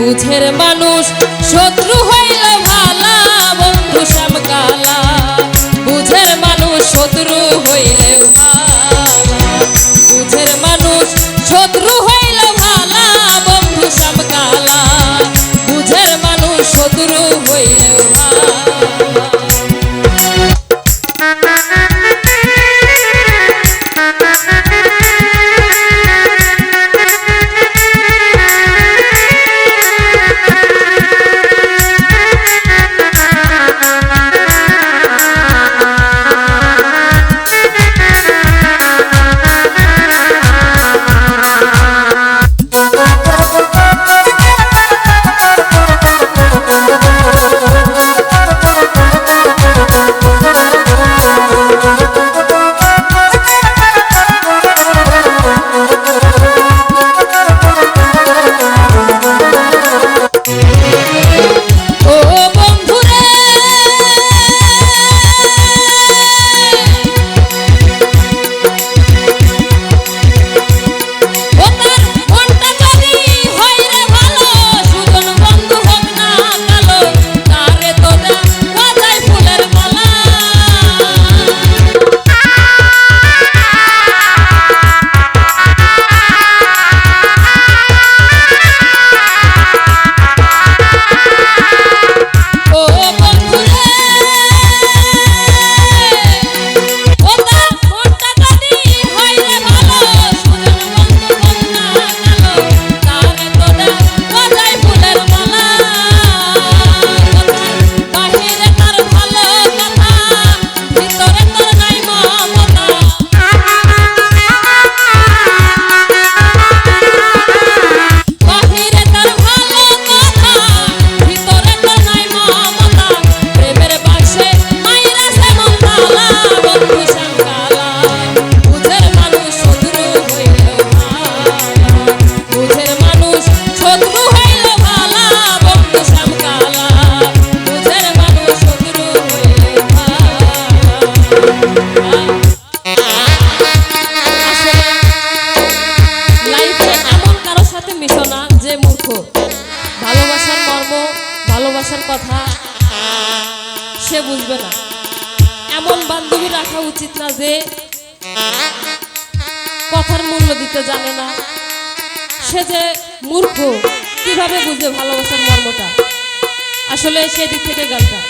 বুঝের মানুষ, শত্রু হইল ভালা বন্ধু শ্যামকালা বুঝের মানুষ, শত্রু হইলে বুঝের মানুষ, শত্রু হইল যে মূর্খ। ভালোবাসার মর্ম, ভালোবাসার কথা সে বুঝবে না। এমন বান্ধবী রাখা উচিত না যে কথার মূল্য দিতে জানে না। সে যে মূর্খ, কীভাবে বুঝবে ভালোবাসার মর্মটা? আসলে সেদিক থেকে গানটা